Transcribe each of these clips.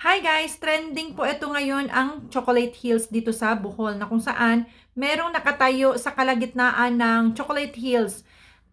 Hi guys! Trending po ito ngayon ang Chocolate Hills dito sa Bohol na kung saan merong nakatayo sa kalagitnaan ng Chocolate Hills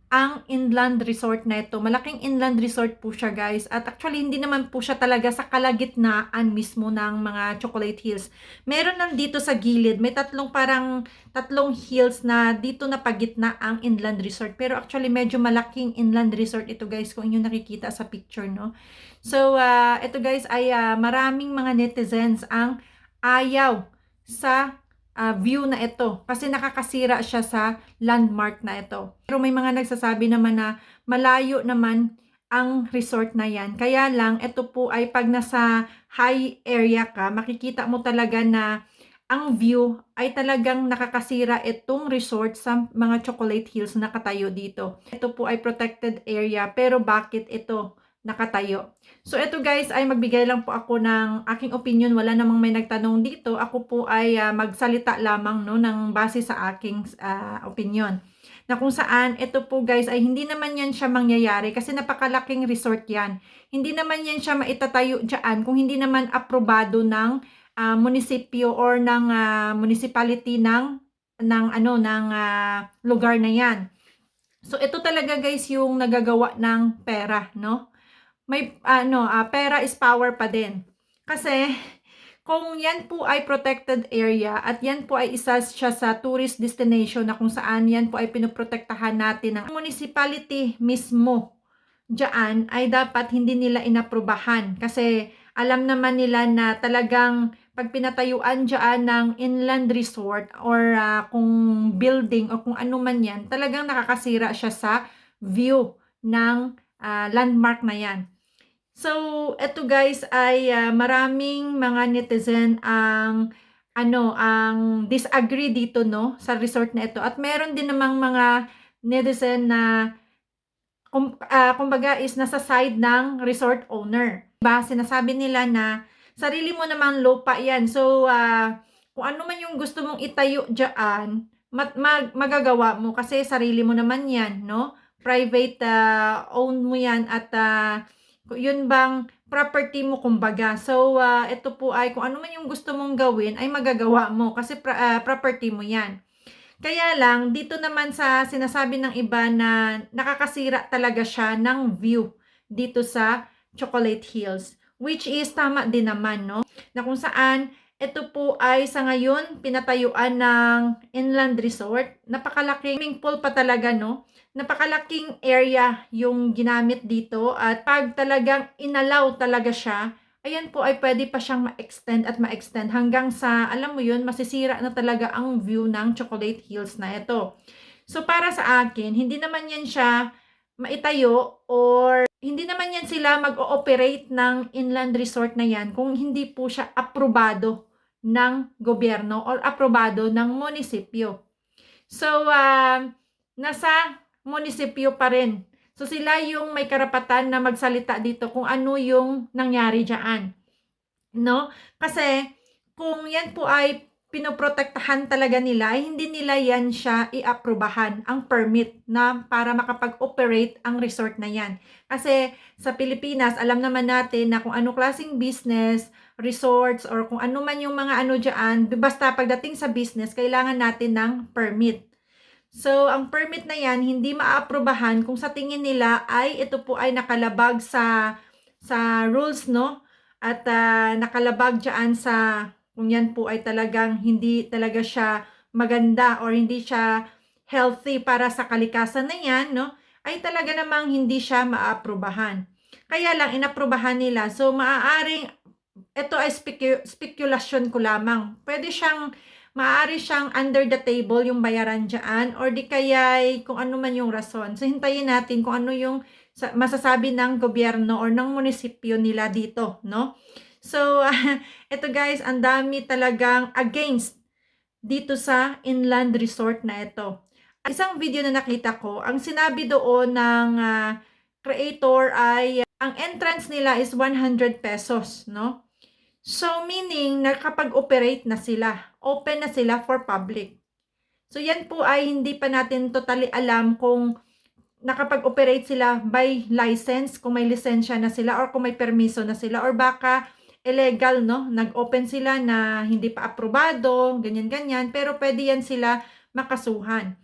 ang inland resort na ito. Malaking inland resort po siya guys. At actually hindi naman po siya talaga sa kalagitnaan mismo ng mga Chocolate Hills. Meron nandito sa gilid. May tatlong parang tatlong hills na dito na pagitna ang inland resort. Pero actually medyo malaking inland resort ito guys kung inyo nakikita sa picture no. So uh, ito guys ay uh, maraming mga netizens ang ayaw sa uh, view na ito kasi nakakasira siya sa landmark na ito. Pero may mga nagsasabi naman na malayo naman ang resort na yan. Kaya lang, ito po ay pag nasa high area ka, makikita mo talaga na ang view ay talagang nakakasira itong resort sa mga chocolate hills na katayo dito. Ito po ay protected area pero bakit ito? Nakatayo. So ito guys ay magbigay lang po ako ng aking opinion. Wala namang may nagtanong dito. Ako po ay uh, magsalita lamang no ng base sa aking uh, opinion. Na kung saan ito po guys ay hindi naman yan siya mangyayari kasi napakalaking resort yan. Hindi naman yan siya maitatayo diyan kung hindi naman aprobado ng uh, munisipyo or ng uh, municipality ng ng ano ng uh, lugar na yan. So ito talaga guys yung nagagawa ng pera, no? May ano, uh, pera is power pa din. Kasi kung yan po ay protected area at yan po ay isa siya sa tourist destination na kung saan yan po ay pinoprotektahan natin ng municipality mismo diyan ay dapat hindi nila inaprubahan kasi alam naman nila na talagang pag pinatayuan diyan ng inland resort or uh, kung building o kung ano man yan, talagang nakakasira siya sa view ng uh, landmark na yan. So, eto guys ay uh, maraming mga netizen ang ano, ang disagree dito no sa resort na ito. At meron din namang mga netizen na kum, uh, kumbaga is nasa side ng resort owner. Diba? Sinasabi nila na sarili mo naman lupa yan. So, uh, kung ano man yung gusto mong itayo diyan, mag, mag, magagawa mo kasi sarili mo naman yan, no? Private uh, own mo yan at uh, yun bang property mo kumbaga. So, uh, ito po ay kung ano man yung gusto mong gawin ay magagawa mo kasi pra, uh, property mo yan. Kaya lang, dito naman sa sinasabi ng iba na nakakasira talaga siya ng view dito sa Chocolate Hills. Which is tama din naman, no? Na kung saan ito po ay sa ngayon pinatayuan ng inland resort. Napakalaking pool pa talaga, no? Napakalaking area yung ginamit dito at pag talagang inalaw talaga siya, ayan po ay pwede pa siyang ma-extend at ma-extend hanggang sa, alam mo yun, masisira na talaga ang view ng Chocolate Hills na ito. So para sa akin, hindi naman yan siya maitayo or hindi naman yan sila mag-ooperate ng inland resort na yan kung hindi po siya aprobado ng gobyerno or aprobado ng munisipyo. So, uh, nasa munisipyo pa rin. So sila yung may karapatan na magsalita dito kung ano yung nangyari diyan. No? Kasi kung yan po ay pinoprotektahan talaga nila, ay hindi nila yan siya iaprubahan ang permit na para makapag-operate ang resort na yan. Kasi sa Pilipinas, alam naman natin na kung ano klaseng business, resorts, or kung ano man yung mga ano dyan, basta pagdating sa business, kailangan natin ng permit. So, ang permit na yan, hindi maaprubahan kung sa tingin nila ay ito po ay nakalabag sa sa rules, no? At uh, nakalabag dyan sa, kung yan po ay talagang hindi talaga siya maganda or hindi siya healthy para sa kalikasan na yan, no? Ay talaga namang hindi siya maaprubahan. Kaya lang, inaprubahan nila. So, maaaring, ito ay specu- speculation ko lamang. Pwede siyang maaari siyang under the table yung bayaran dyan or di kaya kung ano man yung rason. So, hintayin natin kung ano yung masasabi ng gobyerno or ng munisipyo nila dito, no? So, uh, ito guys, ang dami talagang against dito sa inland resort na ito. Isang video na nakita ko, ang sinabi doon ng uh, creator ay ang entrance nila is 100 pesos, no? So, meaning, nakapag-operate na sila. Open na sila for public. So, yan po ay hindi pa natin totally alam kung nakapag-operate sila by license, kung may lisensya na sila, or kung may permiso na sila, or baka illegal, no? Nag-open sila na hindi pa aprobado, ganyan-ganyan, pero pwede yan sila makasuhan.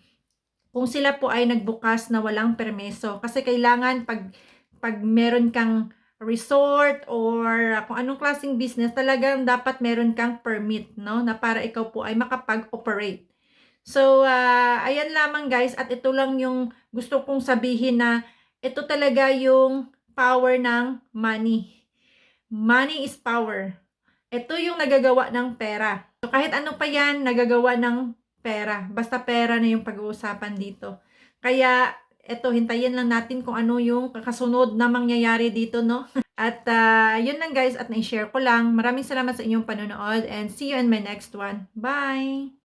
Kung sila po ay nagbukas na walang permeso. Kasi kailangan pag, pag meron kang resort or kung anong klaseng business, talagang dapat meron kang permit, no? Na para ikaw po ay makapag-operate. So, ah, ayan lamang guys, at ito lang yung gusto kong sabihin na ito talaga yung power ng money. Money is power. Ito yung nagagawa ng pera. So, kahit ano pa yan, nagagawa ng pera. Basta pera na yung pag-uusapan dito. Kaya, eto, hintayin lang natin kung ano yung kasunod na mangyayari dito, no? At ah, yun lang guys, at na-share ko lang. Maraming salamat sa inyong panonood and see you in my next one. Bye!